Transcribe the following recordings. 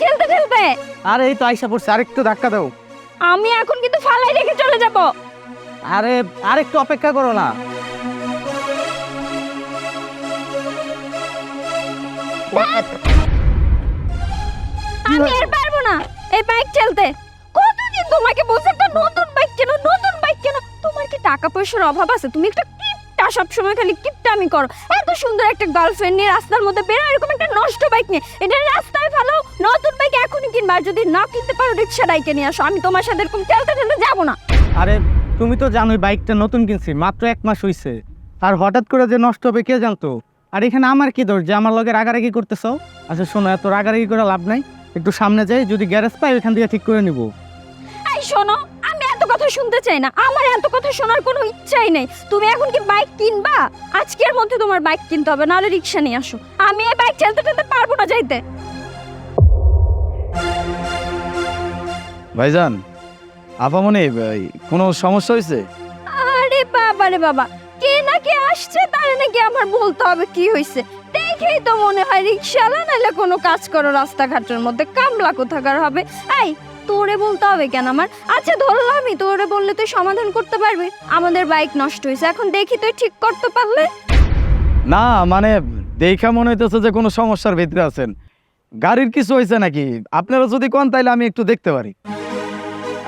ঠেলতে ঠেলতে আরে এই তো আইসা পড়ছে আরেকটু ধাক্কা দাও। আমি এখন কিন্তু ফালাই রেখে চলে যাব। আরে আরেকটু অপেক্ষা করো না। আমি আর পারব না এই বাইক ঠেলতে কতদিন তোমাকে বলছে একটা নতুন বাইক কেন নতুন বাইক কেন? তোমার কি টাকা পয়সার অভাব আছে? তুমি একটা সবসময় খালি কিপটামি করো। এত সুন্দর একটা গার্লফ্রেন্ড নিয়ে রাস্তার মধ্যে বেরো এরকম একটা নষ্ট বাইক নিয়ে। এটা রাস্তায় ফেলো নতুন বাইক এখনই কিনবা আর যদি না কিনতে পারো রিক্সা ডাইকে নিয়ে আসো। আমি তোমার সাথে এরকম ঠেলতে ঠেলতে যাব না। আরে তুমি তো জানোই বাইকটা নতুন কিনছি মাত্র এক মাস হইছে। আর হঠাৎ করে যে নষ্ট হবে কে জানতো? আর এখানে আমার কি দোষ? যে আমার লগে রাগারাগি করতেছ? আচ্ছা শোনো এত রাগারাগি করে লাভ নাই। একটু সামনে যাই যদি গ্যারেজ পাই ওইখান থেকে ঠিক করে নিব। এই শোনো কথা শুনতে চাই না। আমার এত কথা শোনার কোনো ইচ্ছাই নেই। তুমি এখন কি বাইক কিনবা? আজকের মধ্যে তোমার বাইক কিনতে হবে নাহলে রিক্সা নিয়ে আসো। আমি এই বাইক ঠেলতে ঠেলতে পারব না যাইতে। ভাইজান আপামনি কোনো সমস্যা হয়েছে? আরে বাবা রে বাবা কে না কে আসছে তারে নাকি আমার বলতে হবে কি হয়েছে। দেখেই তো মনে হয় রিক্সাওয়ালা নাহলে কোনো কাজ করো রাস্তাঘাটের মধ্যে কামলা কোথাকার হবে। এই তোরে বলতে হবে কেন আমার? আচ্ছা ধরলাম আমি তোরে বললে তুই সমাধান করতে পারবি। আমাদের বাইক নষ্ট হয়েছে এখন দেখি তুই ঠিক করতে পারলে। না মানে দেখা মনে হইতেছে যে কোনো সমস্যার ভিতরে আছেন। গাড়ির কিছু হয়েছে নাকি? আপনারা যদি কোন তাইলে আমি একটু দেখতে পারি।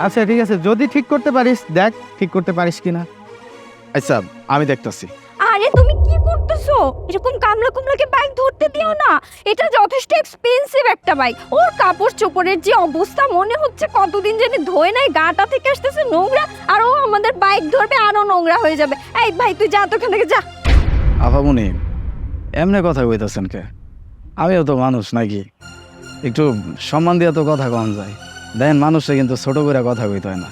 আচ্ছা ঠিক আছে যদি ঠিক করতে পারিস দেখ ঠিক করতে পারিস কিনা। আচ্ছা আমি দেখতেছি। আরে তুমি কি করতেছো? এরকম কামলা কুমলাকে বাইক ধরতে দিও না। এটা যথেষ্ট এক্সপেন্সিভ একটা বাইক ওর কাপড় চোপড়ের যে অবস্থা, মনে হচ্ছে কতদিন জানি ধোয় নাই, গাটা থেকে আসতেছে নোংরা, আর ও আমাদের বাইক ধরবে, আরও নোংরা হয়ে যাবে। এই ভাই, তুই যা তো ওখান থেকে যা। আপামনি এমনি কথা কইতেছেন কে? আমিও তো মানুষ নাকি? একটু সম্মান দিয়ে তো কথা কম যায়। দেন মানুষে কিন্তু ছোট করে কথা কইতে হয় না।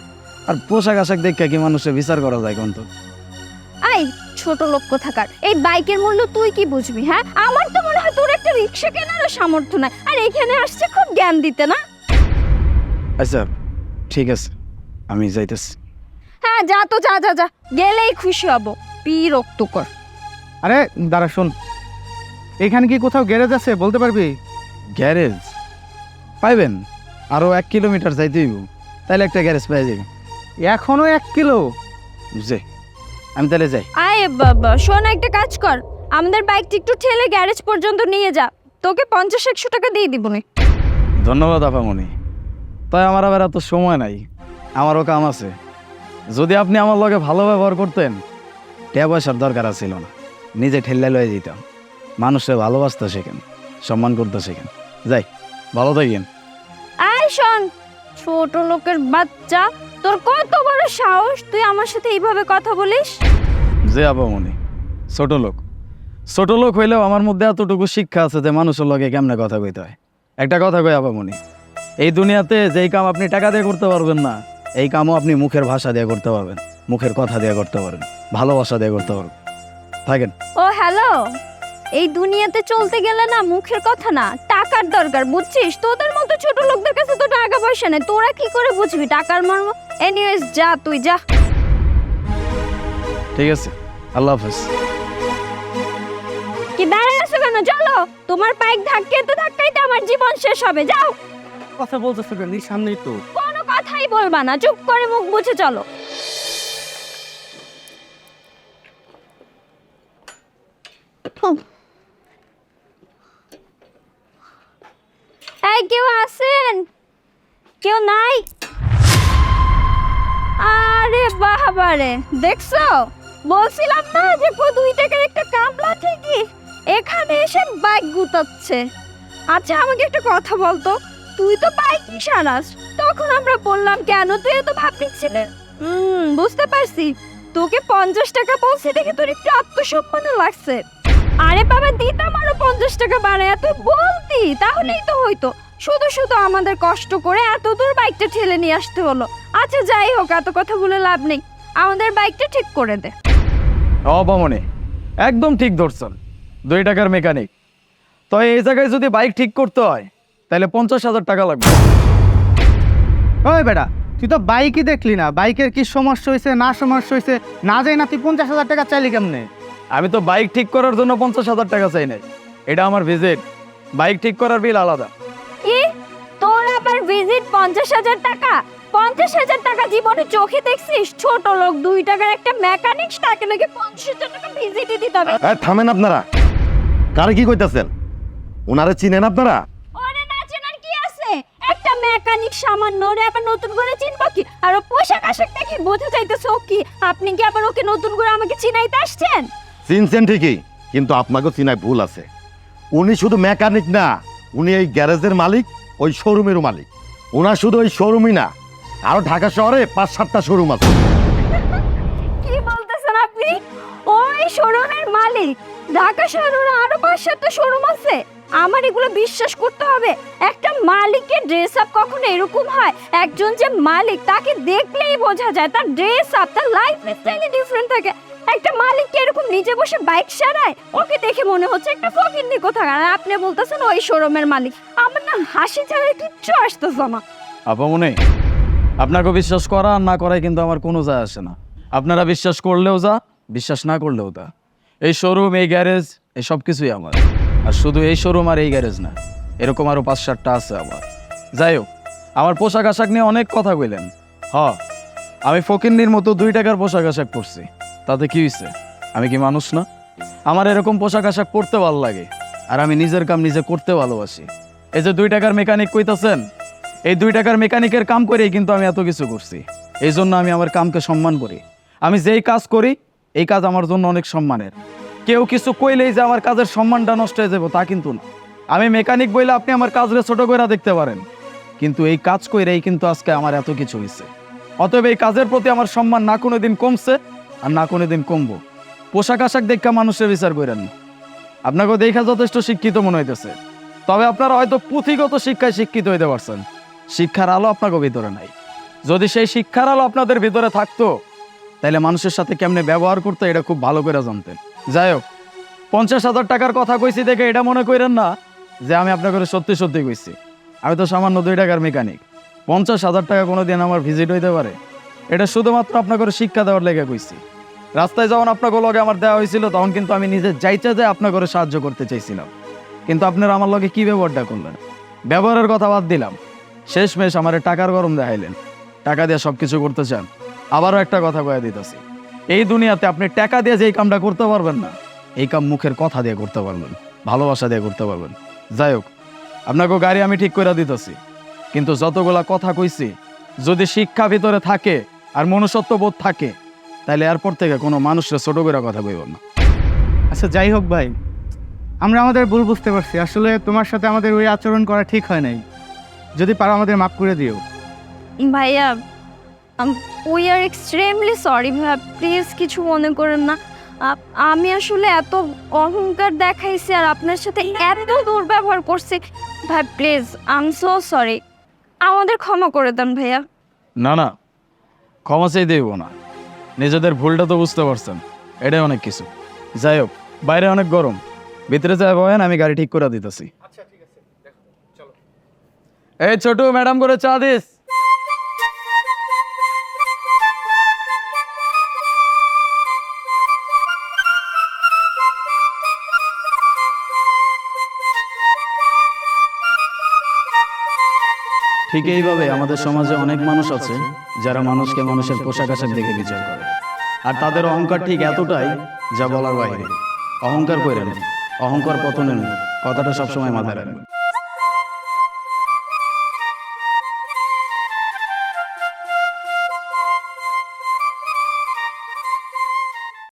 আর পোশাক আশাক দেখে কি মানুষে বিচার করা যায় কোন তো? এই ছোট লোক কোথাকার? এই বাইকের মূল্য তুই কি বুঝবি হ্যাঁ? আমার তো মনে হয় তোর একটা রিক্সা কেনারও সামর্থ্য নাই। আর এখানে আসছে খুব জ্ঞান দিতে না? আচ্ছা ঠিক আছে আমি যাইতেছি। হ্যাঁ যা তো যা যা যা গেলেই খুশি হব। বিরক্তকর। আরে দাঁড়া শোন। এখানে কি কোথাও গ্যারেজ আছে বলতে পারবি? গ্যারেজ? পাইবেন। আরও এক কিলোমিটার যাইতে হইব। তাইলে একটা গ্যারেজ পাই যাবে। এখনও এক কিলো? যে আমি তাহলে যাই। আয় বাবা শোন একটা কাজ কর। আমাদের বাইকটা একটু ঠেলে গ্যারেজ পর্যন্ত নিয়ে যা। তোকে পঞ্চাশ একশো টাকা দিয়ে দিব নে। ধন্যবাদ আপামনি। তাই আমার আবার এত সময় নাই। আমারও কাম আছে। যদি আপনি আমার লগে ভালো ব্যবহার করতেন টাকা পয়সার দরকার ছিল না। নিজে ঠেল্লা লয়ে যেতাম। মানুষে ভালোবাসতে শেখেন সম্মান করতে শেখেন যাই ভালো থাকেন। আয় শোন ছোট লোকের বাচ্চা তোর কত বড় সাহস? তুই আমার সাথে এইভাবে কথা বলিস? যে আপামনি ছোট লোক। ছোট লোক হইলেও আমার মধ্যে এতটুকু শিক্ষা আছে যে মানুষের লগে কেমনে কথা কইতে হয়। একটা কথা কই আপামনি এই দুনিয়াতে যেই কাম আপনি টাকা দিয়ে করতে পারবেন না এই কামও আপনি মুখের ভাষা দিয়ে করতে পারবেন মুখের কথা দিয়ে করতে পারবেন ভালোবাসা দিয়ে করতে পারবেন। থাকেন? ও হ্যালো। এই দুনিয়াতে চলতে গেলে না মুখের কথা না টাকার দরকার বুঝছিস? তোদের ছোট লোকদের কাছে তো টাকা পয়সা নেই। তোরা কি করে বুঝবি? টাকার মর্ম? এনিওয়েজ যা তুই যা। ঠিক আছে। আল্লাহ হাফেজ। কি দাঁড়ায় আছো কেন? চলো। তোমার বাইক ধাক্কাইতে ধাক্কাইতে আমার জীবন শেষ হবে। যাও। কথা বলতেছো কেন? এই সামনেই তো। কোনো কথাই বলবা না। চুপ করে মুখ বুঝে চলো। কেউ আছেন? কেউ নাই? আরে বাবারে, দেখছ? বলছিলাম না যে দুই টাকার একটা কামলা ঠিকই এখানে এসে বাইক গুতাচ্ছে। আচ্ছা আমাকে একটা কথা বলতো। তুই তো বাইকই সারাস তখন আমরা বললাম, কেন তুই এত ভাব নিচ্ছিলেন হুম, বুঝতে পারছি। তোকে পঞ্চাশ টাকা বলছি দেখে তোর একটু আত্মসম্মান লাগছে। আরে বাবা, দিতাম আরও পঞ্চাশ টাকা বাড়ায় তুই বলতি। তাহলেই তো হইতো। শুধু শুধু আমাদের কষ্ট করে এত দূর বাইকটা ঠেলে নিয়ে আসতে হলো। আচ্ছা যাই হোক এত কথা বলে লাভ নেই। আমাদের বাইকটা ঠিক করে দে। অবামনে একদম ঠিক ধরছেন। দুই টাকার মেকানিক। তো এই জায়গায় যদি বাইক ঠিক করতে হয় তাহলে পঞ্চাশ হাজার টাকা লাগবে। ওই বেটা তুই তো বাইকই দেখলি না। বাইকের কি সমস্যা হয়েছে না সমস্যা হয়েছে না যাই না তুই পঞ্চাশ হাজার টাকা চাইলি কেমনে? আমি তো বাইক ঠিক করার জন্য পঞ্চাশ হাজার টাকা চাই নাই। এটা আমার ভিজিট। বাইক ঠিক করার বিল আলাদা। কি? তোর আবার ভিজিট পঞ্চাশ হাজার টাকা? পঞ্চাশ হাজার টাকা জীবনে চোখে দেখছিস? ছোট লোক দুই টাকার একটা মেকানিক্স তাকে নাকি পঞ্চাশ হাজার টাকা ভিজিটই দিতে হবে। এই, থামেন আপনারা। কারে কি কইতাছেন? ওনারে চিনেন আপনারা? ওরে না চেনার কি আছে? একটা মেকানিক সামান্য ওরে আবার নতুন করে চিনবো কি? আর ও পোশাক আশাক দেখি বোঝা যাইতেছে ও কি? আপনি কি আবার ওকে নতুন করে আমাকে চিনাইতে আসছেন? চিনছেন ঠিকই কিন্তু আপনাকেও চিনায় ভুল আছে। উনি শুধু মেকানিক না উনি এই গ্যারেজের মালিক, ওই শোরুমেরও মালিক। ওনার শুধু ওই শোরুমই না, আরও ঢাকা শহরে পাঁচ সাতটা শোরুম আছে। কি বলতেছেন আপনি? ওই শোরুমের মালিক, ঢাকা শহরে আরও পাঁচ সাতটা শোরুম আছে। আমার এগুলো বিশ্বাস করতে হবে। একটা মালিকের ড্রেস আপ কখনো এরকম হয়? একজন যে মালিক, তাকে দেখলেই বোঝা যায় তার ড্রেস আপ তার লাইফ স্টাইলে ডিফারেন্ট থাকে। একটা মালিক কি এরকম নিজে বসে বাইক সারায়? ওকে দেখে মনে হচ্ছে একটা ফকিন্নি কোথাও আর আপনি বলতেছেন ওই শোরুমের মালিক। আমার না হাসি ছাড়া কিচ্ছু আসতেছে না। আপামনি, আপনাকে বিশ্বাস করা না করাই কিন্তু আমার কোনো যায় আসে না। আপনারা বিশ্বাস করলেও যা, বিশ্বাস না করলেও তা। এই শোরুম এই গ্যারেজ এই সব কিছুই আমার। আর শুধু এই শোরুম আর এই গ্যারেজ না, এরকম আরও পাঁচ সাতটা আছে আমার। যাই হোক, আমার পোশাক আশাক নিয়ে অনেক কথা কইলেন। হ, আমি ফকিন্নির মতো দুই টাকার পোশাক আশাক পরছি। তাতে কি হয়েছে আমি কি মানুষ না? আমার এরকম পোশাক আশাক পরতে ভালো লাগে, আর আমি নিজের কাম নিজে করতে ভালোবাসি। এই যে দুই টাকার মেকানিক কইতাছেন, এই দুই টাকার মেকানিকের কাম করেই কিন্তু আমি এত কিছু করছি। এই জন্য আমি আমার কামকে সম্মান করি। আমি যেই কাজ করি, এই কাজ আমার জন্য অনেক সম্মানের। কেউ কিছু কইলেই যে আমার কাজের সম্মানটা নষ্ট হয়ে যাব, তা কিন্তু না। আমি মেকানিক বইলে আপনি আমার কাজরে ছোট করে দেখতে পারেন। কিন্তু এই কাজ কইরেই কিন্তু আজকে আমার এত কিছু হয়েছে অতএব এই কাজের প্রতি আমার সম্মান না কোনো দিন কমছে আর না কোনো দিন কমবো। পোশাক আশাক দেখা মানুষের বিচার করেন না। আপনাকেও দেখা যথেষ্ট শিক্ষিত মনে হইতেছে। তবে আপনারা হয়তো পুঁথিগত শিক্ষায় শিক্ষিত হইতে পারছেন। শিক্ষার আলো আপনাকে ভিতরে নাই। যদি সেই শিক্ষার আলো আপনাদের ভিতরে থাকতো তাহলে মানুষের সাথে কেমনে ব্যবহার করতে এটা খুব ভালো করে জানতেন। যাই হোক, পঞ্চাশ হাজার টাকার কথা কইছি দেখে এটা মনে করেন না যে আমি আপনাকে সত্যি সত্যি কইছি। আমি তো সামান্য দুই টাকার মেকানিক। পঞ্চাশ হাজার টাকা কোনো দিন আমার ভিজিট হইতে পারে। এটা শুধুমাত্র আপনাকে শিক্ষা দেওয়ার লেগে কইছি। রাস্তায় যখন আপনাকে লগে আমার দেওয়া হয়েছিল, তখন কিন্তু আমি নিজে যাইতে যায় আপনাকে সাহায্য করতে চাইছিলাম। কিন্তু আপনারা আমার লগে কী ব্যবহারটা করলেন? ব্যবহারের কথা বাদ দিলাম। শেষমেশ আমার টাকার গরম দেখাইলেন। টাকা দিয়ে সব কিছু করতে চান। আবারও একটা কথা কয়ে দিতেছি। এই দুনিয়াতে আপনি টাকা দিয়ে যেই কামটা করতে পারবেন না, এই কাম মুখের কথা দিয়ে করতে পারবেন, ভালোবাসা দিয়ে করতে পারবেন। যাই হোক আপনাকে গাড়ি আমি ঠিক করে দিতেছি। কিন্তু যতগুলা কথা কইছি, যদি শিক্ষা ভিতরে থাকে আর মনুষ্যত্ব বোধ থাকে তাহলে এরপর থেকে কোনো মানুষরা ছোট করে কথা কইব না। আচ্ছা যাই হোক ভাই আমরা আমাদের ভুল বুঝতে পারছি। আসলে তোমার সাথে আমাদের ওই আচরণ করা ঠিক হয় নাই। যদি পারো আমাদের মাফ করে দিও। ভাইয়া উই আর এক্সট্রিমলি সরি ভাইয়া। প্লিজ কিছু মনে করেন না। আপ- আমি আসলে এত অহংকার দেখাইছি আর আপনার সাথে এত দুর্ব্যবহার করছি। ভাই please I am so sorry আমাদের ক্ষমা করে দেন ভাইয়া। না না ক্ষমা চাই দেব না। নিজেদের ভুলটা তো বুঝতে পারছেন। এটাই অনেক কিছু। যাই হোক বাইরে অনেক গরম। ভিতরে যাই বহেন আমি গাড়ি ঠিক করে দিতেছি। এই ছোট ম্যাডাম করে চা দিস। ঠিক এইভাবে আমাদের সমাজে অনেক মানুষ আছে যারা মানুষকে মানুষের পোশাক আশাক দেখে বিচার করে। আর তাদের অহংকার ঠিক এতটাই যা বলার বাইরে। অহংকার করে অহংকার পতনে নেন, কথাটা সবসময় মাথায় রাখবেন।